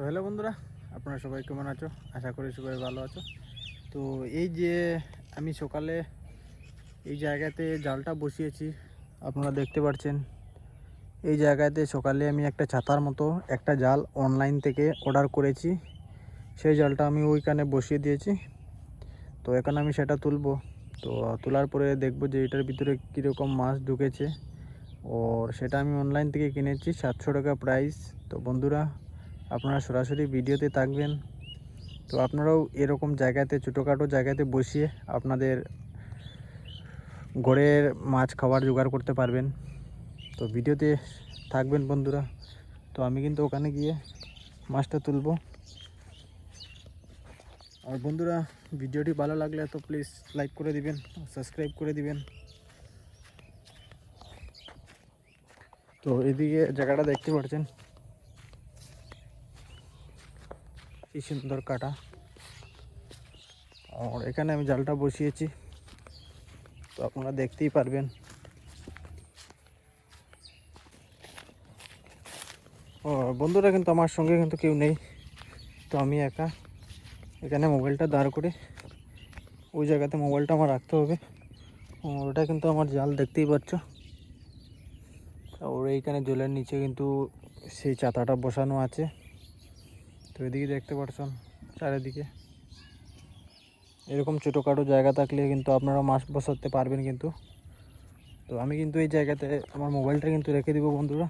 তো হ্যালো বন্ধুরা, আপনারা সবাই কেমন আছো? আশা করি সবাই ভালো আছো। তো এই যে আমি সকালে এই জায়গাতে জালটা বসিয়েছি, আপনারা দেখতে পাচ্ছেন। এই জায়গাতে সকালে আমি একটা ছাতার মতো একটা জাল অনলাইন থেকে অর্ডার করেছি। সেই জালটা আমি ওইখানে বসিয়ে দিয়েছি। তো এখন আমি সেটা তুলবো। তো তোলার পরে দেখব যে এটার ভিতরে কীরকম মাছ ঢুকেছে। ওর সেটা আমি অনলাইন থেকে কিনেছি, সাতশো টাকা প্রাইস তো বন্ধুরা আপনারা সরাসরি ভিডিওতে থাকবেন। তো আপনারাও এরকম জায়গাতে, ছোটোখাটো জায়গাতে বসিয়ে আপনাদের ঘরের মাছ খাবার জোগাড় করতে পারবেন। তো ভিডিওতে থাকবেন বন্ধুরা। তো আমি কিন্তু ওখানে গিয়ে মাছটা তুলবো। আর বন্ধুরা, ভিডিওটি ভালো লাগলে তো প্লিজ লাইক করে দিবেন সাবস্ক্রাইব করে দিবেন। তো এদিকে জায়গাটা দেখতে পাচ্ছেন। কি সুন্দর কাটা। আর এখানে আমি জালটা বসিয়েছি। তো আপনারা দেখতেই পারবেন। ও, বন্ধুরা কিন্তু আমার সঙ্গে কিন্তু কেউ নেই। তো আমি একা। এখানে মোবাইলটা দাঁড় করে। ওই জায়গাতে মোবাইলটা আমার রাখতে হবে। ওটা কিন্তু আমার জাল, দেখতেই পাচ্ছ। আর এইখানে জলের নিচে কিন্তু সেই চাতাটা বসানো আছে। এদিকে দেখতে পাচ্ছেন চারিদিকে। এরকম ছোটোখাটো জায়গা থাকলে কিন্তু আপনারা মাছ বসাতে পারবেন কিন্তু। তো আমি কিন্তু এই জায়গাতে আমার মোবাইলটা কিন্তু রেখে দিব বন্ধুরা।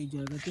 এই জায়গাতে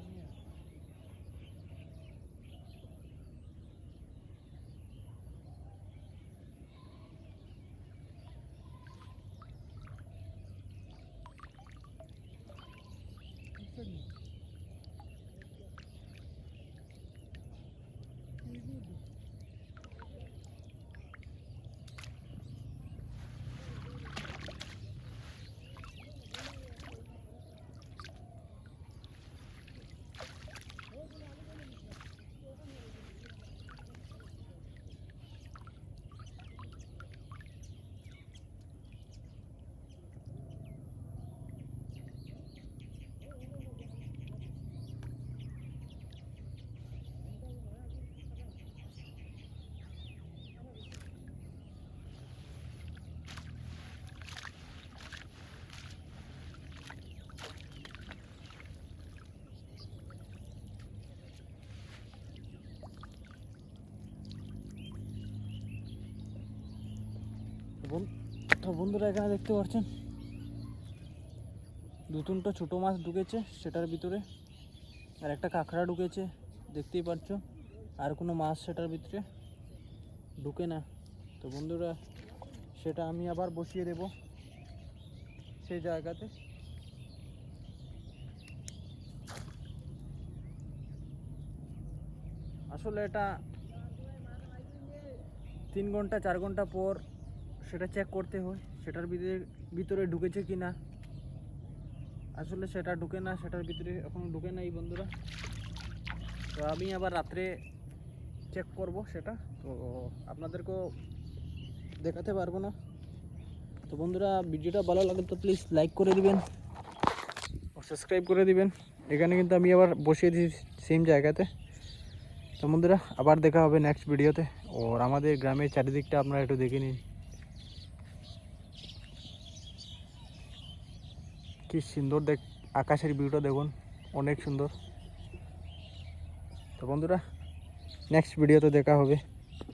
বন্ধুরা এখানে দেখতে পাচ্ছেন? দু তিনটা ছোটো মাছ ঢুকেছে সেটার ভিতরে। আর একটা কাঁকড়া ঢুকেছে, দেখতেই পাচ্ছ। আর কোনো মাছ সেটার ভিতরে ঢুকে না। তো বন্ধুরা, সেটা আমি আবার বসিয়ে দেব সেই জায়গাতে। আসলে এটা তিন ঘণ্টা, চার ঘণ্টা পর সেটা চেক করতে হয়, সেটার ভিতরে ভিতরে ঢুকেছে কি না আসলে সেটা ঢুকে না, সেটার ভিতরে এখনও ঢুকে নাই বন্ধুরা। তো আমি আবার রাত্রে চেক করব সেটা। তো আপনাদেরকেও দেখাতে পারব না। তো বন্ধুরা, ভিডিওটা ভালো লাগে তো প্লিজ লাইক করে দিবেন সাবস্ক্রাইব করে দিবেন। এখানে কিন্তু আমি আবার বসিয়ে দিই সেম জায়গাতে। তো বন্ধুরা, আবার দেখা হবে নেক্সট ভিডিওতে ওর আমাদের গ্রামের চারিদিকটা আপনারা একটু দেখে নিন। কি সুন্দর দেখ আকাশের ভিউটা দেখুন অনেক সুন্দর। তো বন্ধুরা নেক্সট ভিডিওতে দেখা হবে।